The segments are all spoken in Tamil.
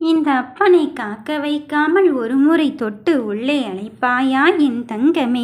இந்த அப்பனை காக்க வைக்காமல் ஒரு முறை தொட்டு உள்ளே அழைப்பாயா என் தங்கமே?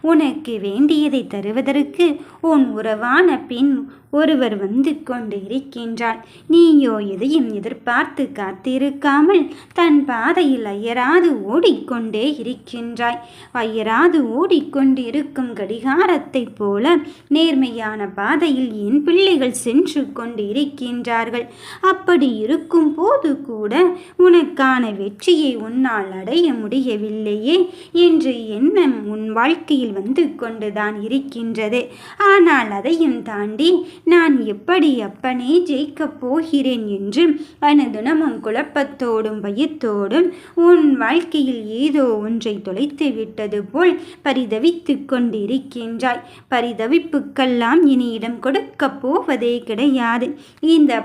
உனக்கு வேண்டியதை தருவதற்கு உன் உறவான பெண் ஒருவர் வந்து கொண்டு இருக்கின்றாள் நீயோ எதையும் எதிர்பார்த்து காத்திருக்காமல் தன் பாதையில் அயராது ஓடிக்கொண்டே இருக்கின்றாய். அயராது ஓடிக்கொண்டு இருக்கும் கடிகாரத்தைப் போல நேர்மையான பாதையில் என் பிள்ளைகள் சென்று கொண்டு இருக்கின்றார்கள் அப்படி இருக்கும் போது கூட உனக்கான வெற்றியை உன்னால் அடைய முடியவில்லையே என்று எண்ணம் உன் வாழ்க்கையில் வந்து கொண்டுதான் இருக்கின்றது. ஆனால் அதையும் தாண்டி நான் எப்படி அப்பனே ஜெயிக்கப் போகிறேன் என்று அனுதினமும் குழப்பத்தோடும் பயத்தோடும் உன் வாழ்க்கையில் ஏதோ ஒன்றை தொலைத்து விட்டது போல் பரிதவித்து கொண்டிருக்கின்றாய். பரிதவிப்புக்கெல்லாம் இனி இடம் கொடுக்கப் போவதே கிடையாது. இந்த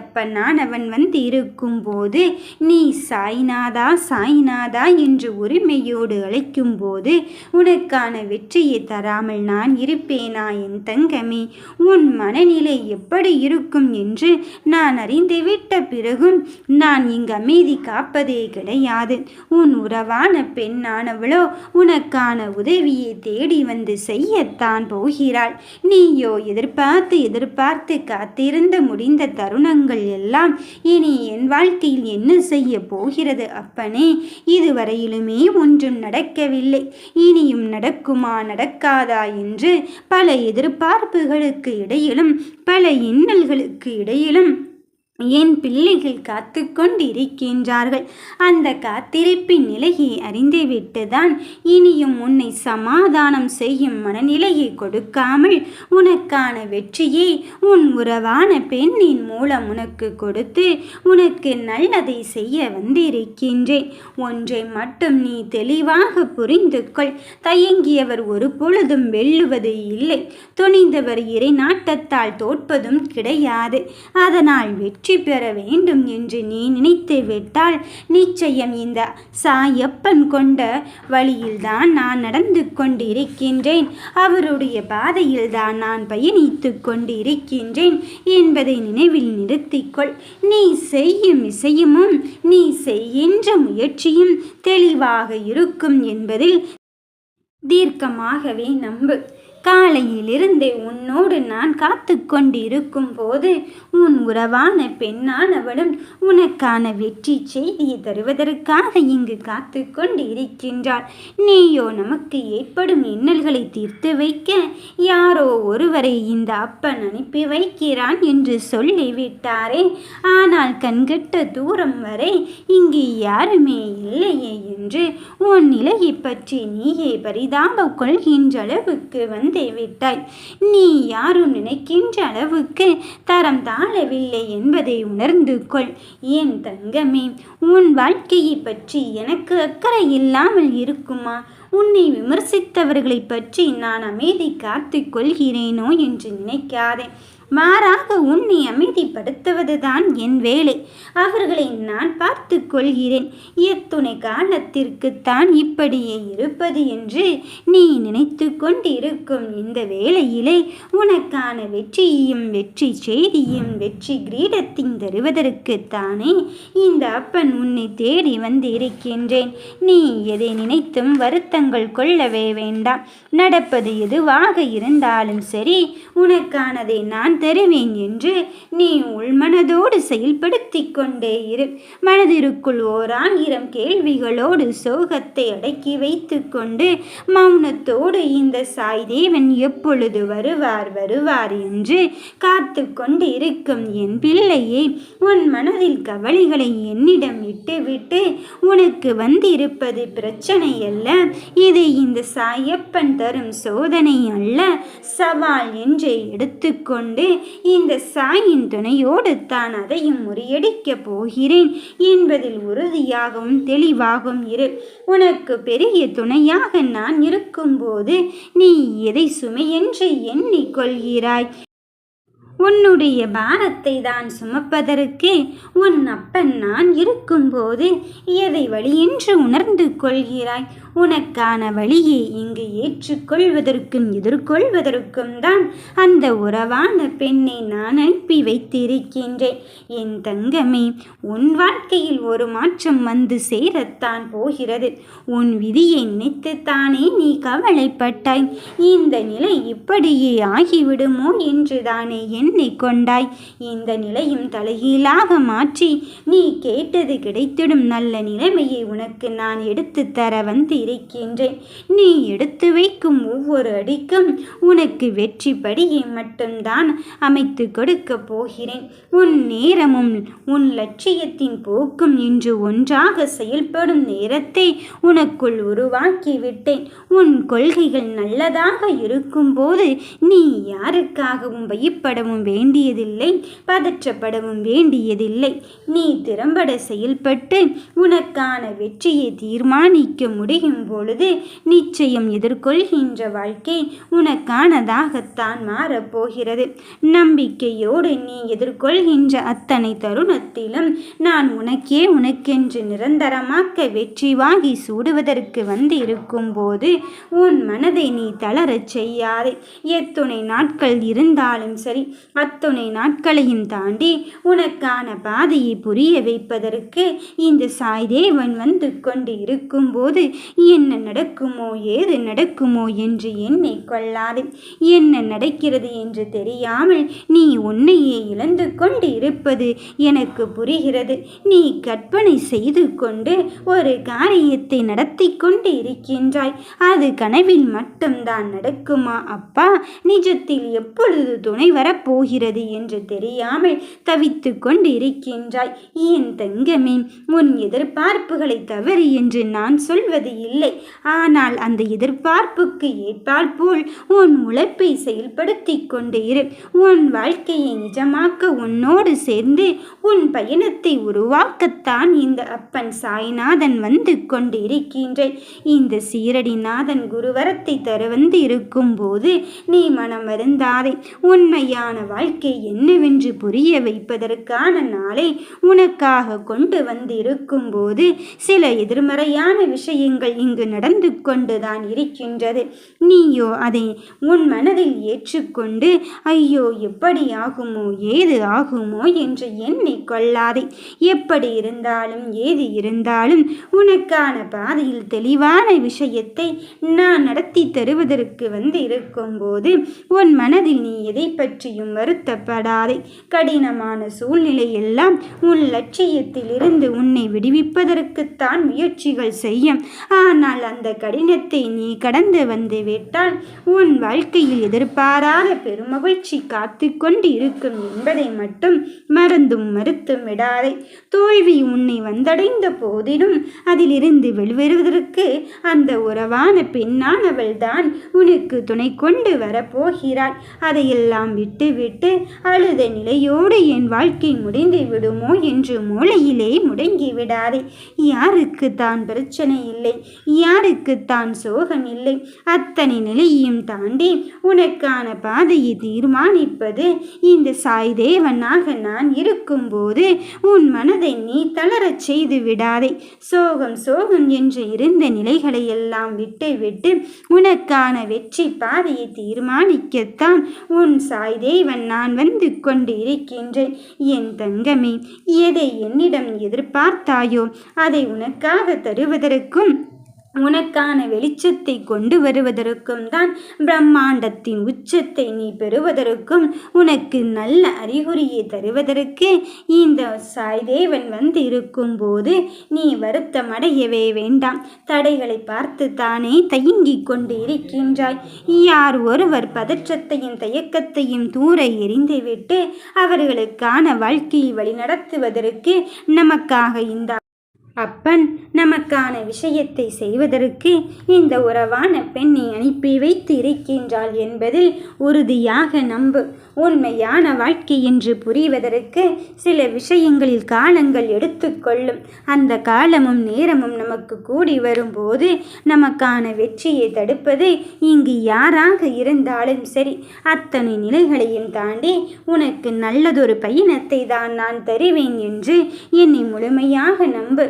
அவன் வந்து இருக்கும் போது நீ சாய்நாதா சாய்நாதா என்று உரிமையோடு அழைக்கும் போது உனக்கான வெற்றியை தராமல் நான் இருப்பேனா என் தங்கமே? உன் மனநிலை எப்படி இருக்கும் என்று நான் அறிந்துவிட்ட பிறகும் நான் இங்கு அமைதி காப்பதே கிடையாது. உன் உறவான பெண்ணானவளோ உனக்கான உதவியை தேடி வந்து செய்யத்தான் போகிறாள். நீயோ எதிர்பார்த்து எதிர்பார்த்து காத்திருந்த முடிந்த தருணங்கள் எல்லாம் இனி என் வாழ்க்கையில் என்ன செய்ய போகிறது அப்பனே? இதுவரையிலுமே ஒன்றும் நடக்கவில்லை. இனியும் நடக்குமா நடக்காதா என்று பல எதிர்பார்ப்புகளுக்கு இடையிலும் பல இன்னல்களுக்கு இடையிலும் என் பிள்ளைகள் காத்து கொண்டிருக்கின்றார்கள் அந்த காத்திருப்பின் நிலையை அறிந்துவிட்டுதான் இனியும் உன்னை சமாதானம் செய்யும் மனநிலையை கொடுக்காமல் உனக்கான வெற்றியை உன் உறவான பெண்ணின் மூலம் உனக்கு கொடுத்து உனக்கு நல்லதை செய்ய வந்திருக்கின்றேன். ஒன்றை மட்டும் நீ தெளிவாக புரிந்து கொள் தயங்கியவர் ஒரு பொழுதும் வெல்லுவது இல்லை. துணிந்தவர் இறை நாட்டத்தால் தோற்பதும் கிடையாது. அதனால் வெற்றி வெற்றி பெற வேண்டும் என்று நீ நினைத்து விட்டால் நிச்சயம் இந்த சாயப்பன் கொண்ட வழியில்தான் நான் நடந்து கொண்டிருக்கின்றேன். அவருடைய பாதையில்தான் நான் பயணித்து கொண்டிருக்கின்றேன் என்பதை நினைவில் நிறுத்திக்கொள். நீ செய்யும் இசையுமும் நீ செய்கின்ற முயற்சியும் தெளிவாக இருக்கும் என்பதில் தீர்க்கமாகவே நம்பு. காலையிலிருந்தே உன்னோடு நான் காத்து கொண்டிருக்கும் போது உன் உறவான பெண்ணானவளும் உனக்கான வெற்றி செய்தியை தருவதற்காக இங்கு காத்து கொண்டு இருக்கின்றாள் நீயோ நமக்கு ஏற்படும் இன்னல்களை தீர்த்து வைக்க யாரோ ஒருவரை இந்த அப்பன் அனுப்பி வைக்கிறான் என்று சொல்லிவிட்டாரே. ஆனால் கண்கட்ட தூரம் வரை இங்கு யாருமே இல்லையே என்று உன் நிலையை பற்றி நீயே பரிதாப கொள்கின்ற அளவுக்கு வந்து வந்தே விட்டாய் நீ யாரும் நினைக்கின்ற அளவுக்கு தரம் தாழவில்லை என்பதை உணர்ந்து கொள். ஏன் தங்கமே உன் வாழ்க்கையை பற்றி எனக்கு அக்கறை இல்லாமல் இருக்குமா? உன்னை விமர்சித்தவர்களை பற்றி நான் அமைதி காத்து கொள்கிறேனோ என்று நினைக்காதே. மாறாக உன்னை அமைதிப்படுத்துவதுதான் என் வேலை. அவர்களை நான் பார்த்து கொள்கிறேன். எத்துணை காலத்திற்குத்தான் இப்படியே இருப்பது என்று நீ நினைத்து கொண்டிருக்கும் இந்த வேளையிலே உனக்கான வெற்றியையும் வெற்றி செய்தியும் வெற்றி கிரீடத்தையும் தருவதற்குத்தானே இந்த அப்பன் உன்னை தேடி வந்து இருக்கின்றேன் நீ எதை நினைத்தும் வருத்தங்கள் கொள்ளவே வேண்டாம். நடப்பது எதுவாக இருந்தாலும் சரி உனக்கானதை நான் தருவேன் என்று நீ உள்மனதோடு செயல்படுத்தி கொண்டே இரு. மனதிற்குள் ஓர் கேள்விகளோடு சோகத்தை அடக்கி வைத்து கொண்டு மௌனத்தோடு இந்த சாய் தேவன் எப்பொழுது வருவார் வருவார் என்று காத்து கொண்டு இருக்கும் என் பிள்ளையே உன் மனதில் கவலைகளை என்னிடம் விட்டுவிட்டு உனக்கு வந்திருப்பது பிரச்சனை அல்ல. இது இந்த சாயப்பன் தரும் சோதனை அல்ல. சவால் என்று எடுத்துக்கொண்டு இந்த சாயின் துணையோடு தான் அதையும் முறியடிக்கப் போகிறேன் என்பதில் உறுதியாகவும் தெளிவாகவும் இரு. உனக்கு பெரிய துணையாக நான் இருக்கும்போது நீ எதை சுமையென்று எண்ணிக்கொள்கிறாய்? உன்னுடைய பாரத்தை தான் சுமப்பதற்கு உன் அப்பன் நான் இருக்கும்போது எதை வழியென்று உணர்ந்து கொள்கிறாய்? உனக்கான வழியை இங்கு ஏற்றுக்கொள்வதற்கும் எதிர்கொள்வதற்கும் தான் அந்த உறவான பெண்ணை நான் அனுப்பி வைத்திருக்கின்றேன். என் தங்கமே உன் வாழ்க்கையில் ஒரு மாற்றம் வந்து சேரத்தான் போகிறது. உன் விதியை நினைத்துத்தானே நீ கவலைப்பட்டாய். இந்த நிலை இப்படியே ஆகிவிடுமோ என்று தானே எண்ணிக்கொண்டாய் இந்த நிலையும் தலைகீழாக மாற்றி நீ கேட்டது கிடைத்திடும் நல்ல நிலைமையை உனக்கு நான் எடுத்து தர வந்து இருக்கின்றேன். நீ எடுத்து வைக்கும் ஒவ்வொரு அடிக்கும் உனக்கு வெற்றி படியை மட்டும்தான் அமைத்து கொடுக்க போகிறேன். உன் நேரமும் உன் லட்சியத்தின் போக்கும் இன்று ஒன்றாக செயல்படும் நேரத்தை உனக்குள் உருவாக்கி விட்டேன் உன் கொள்கைகள் நல்லதாக இருக்கும்போது நீ யாருக்காகவும் பயப்படவும் வேண்டியதில்லை பதற்றப்படவும் வேண்டியதில்லை. நீ திறம்பட செயல்பட்டு உனக்கான வெற்றியை தீர்மானிக்க முடியும். பொழுது நிச்சயம் எதிர்கொள்கின்ற வாழ்க்கை உனக்கானதாகத்தான் மாறப்போகிறது. நம்பிக்கையோடு நீ எதிர்கொள்கின்ற அத்தனை தருணத்திலும் நான் உனக்கே உனக்கென்று நிரந்தரமாக்க வெற்றி வாங்கி சூடுவதற்கு வந்து இருக்கும்போது உன் மனதை நீ தளரச் செய்யாதே. எத்துணை நாட்கள் இருந்தாலும் சரி அத்துணை நாட்களையும் தாண்டி உனக்கான பாதையை புரிய வைப்பதற்கு இந்த சாய்தேவன் வந்து கொண்டு இருக்கும்போது என்ன நடக்குமோ ஏது நடக்குமோ என்று என்னை கொள்ளாது. என்ன நடக்கிறது என்று தெரியாமல் நீ உன்னையே இழந்து கொண்டு இருப்பது எனக்கு புரிகிறது. நீ கற்பனை செய்து கொண்டு ஒரு காரியத்தை நடத்தி கொண்டு இருக்கின்றாய் அது கனவில் மட்டும்தான் நடக்குமா? அப்பா நிஜத்தில் எப்பொழுது துணை வரப்போகிறது என்று தெரியாமல் தவித்து கொண்டு இருக்கின்றாய் என் தங்கமே உன் எதிர்பார்ப்புகளை தவறு என்று நான் சொல்வது இல்லை. ஆனால் அந்த எதிர்பார்ப்புக்கு ஏற்பால் போல் உன் உழைப்பை செயல்படுத்தி கொண்டு இரு உன் வாழ்க்கையை நிஜமாக்க உன்னோடு சேர்ந்து உன் பயணத்தை உருவாக்கத்தான் இந்த அப்பன் சாய்நாதன் வந்து கொண்டு இருக்கின்றேன் இந்த சீரடிநாதன் குருவரத்தை தர வந்து இருக்கும் போது நீ மனம் வருந்தாதே. உண்மையான வாழ்க்கை என்னவென்று புரிய வைப்பதற்கான நாளை உனக்காக கொண்டு வந்திருக்கும் போது சில எதிர்மறையான விஷயங்கள் இங்கு நடந்து கொண்டுதான் இருக்கின்றது. நீயோ அதை உன் மனதில் ஏற்றுக்கொண்டு ஐயோ எப்படி ஆகுமோ ஏது ஆகுமோ என்று எண்ணிக்கொள்ளாதே எப்படி இருந்தாலும் ஏது இருந்தாலும் உனக்கான பாதையில் தெளிவான விஷயத்தை நான் நடத்தி தருவதற்கு வந்து இருக்கும்போது உன் மனதில் நீ எதை பற்றியும் வருத்தப்படாதே. கடினமான சூழ்நிலை எல்லாம் உன் லட்சியத்திலிருந்து உன்னை விடுவிப்பதற்குத்தான் முயற்சிகள் செய்யும். ஆனால் அந்த கடினத்தை நீ கடந்து வந்து விட்டால் உன் வாழ்க்கையில் எதிர்பாராத பெருமகிழ்ச்சி காத்து கொண்டு இருக்கும் என்பதை மட்டும் மறந்தும் மறுத்தும் விடாதே தோல்வி உன்னை வந்தடைந்த போதிலும் அதிலிருந்து வெளிவருவதற்கு அந்த உறவான பெண்ணானவள்தான் உனக்கு துணை கொண்டு வரப்போகிறாள். அதையெல்லாம் விட்டு விட்டு அழுத நிலையோடு என் வாழ்க்கை முடிந்து விடுமோ என்று மூளையிலே முடங்கி விடாதே யாருக்கு தான் பிரச்சனை இல்லை. யாருக்குத்தான் சோகம் இல்லை அத்தனை நிலையையும் தாண்டி உனக்கான பாதையை தீர்மானிப்பது இந்த சாய் தேவனாக நான் இருக்கும்போது உன் மனதை நீ தளரச் செய்து விடாதே. சோகம் சோகம் என்று இருந்த நிலைகளை எல்லாம் விட்டு விட்டு உனக்கான வெற்றி பாதையை தீர்மானிக்கத்தான் உன் சாய் தேவன் நான் வந்து கொண்டு இருக்கின்றேன் என் தங்கமே எதை என்னிடம் எதிர்பார்த்தாயோ அதை உனக்காக தருவதற்கும் உனக்கான வெளிச்சத்தை கொண்டு வருவதற்கும் தான் பிரம்மாண்டத்தின் உச்சத்தை நீ பெறுவதற்கும் உனக்கு நல்ல அறிகுறியை தருவதற்கு இந்த சாய்தேவன் வந்து இருக்கும்போது நீ வருத்தம் அடையவே வேண்டாம். தடைகளை பார்த்து தானே தயங்கிக் கொண்டு இருக்கின்றாய். யார் ஒருவர் பதற்றத்தையும் தயக்கத்தையும் தூர எரிந்துவிட்டு அவர்களுக்கான வாழ்க்கையை வழிநடத்துவதற்கு நமக்காக இந்த அப்பன் நமக்கான விஷயத்தை செய்வதற்கு இந்த உறவான பெண்ணை அனுப்பி வைத்து இருக்கின்றாள் என்பதில் உறுதியாக நம்பு. உண்மையான வாழ்க்கை என்று புரிவதற்கு சில விஷயங்களில் காலங்கள் எடுத்துக்கொள்ளும் அந்த காலமும் நேரமும் நமக்கு கூடி வரும்போது நமக்கான வெற்றியை தடுப்பது இங்கு யாராக இருந்தாலும் சரி. அத்தனை நிலைகளையும் தாண்டி உனக்கு நல்லதொரு பயணத்தை தான் நான் தருவேன் என்று என்னை முழுமையாக நம்பு.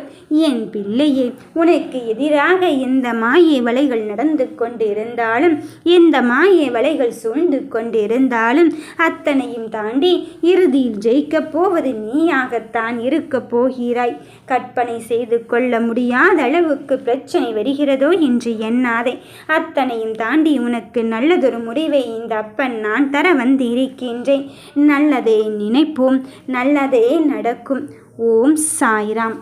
என் பிள்ளையே உனக்கு எதிராக எந்த மாய வலைகள் நடந்து கொண்டிருந்தாலும் எந்த மாய வலைகள் சூழ்ந்து கொண்டிருந்தாலும் அத்தனையும் தாண்டி இறுதியில் ஜெயிக்கப் போவது நீயாகத்தான் இருக்கப் போகிறாய். கற்பனை செய்து கொள்ள முடியாத அளவுக்கு பிரச்சனை வருகிறதோ என்று எண்ணாதே. அத்தனையும் தாண்டி உனக்கு நல்லதொரு முடிவை இந்த அப்பன் நான் தர வந்து இருக்கின்றேன் நல்லதே நினைப்போம் நல்லதே நடக்கும். ஓம் சாய்ராம்.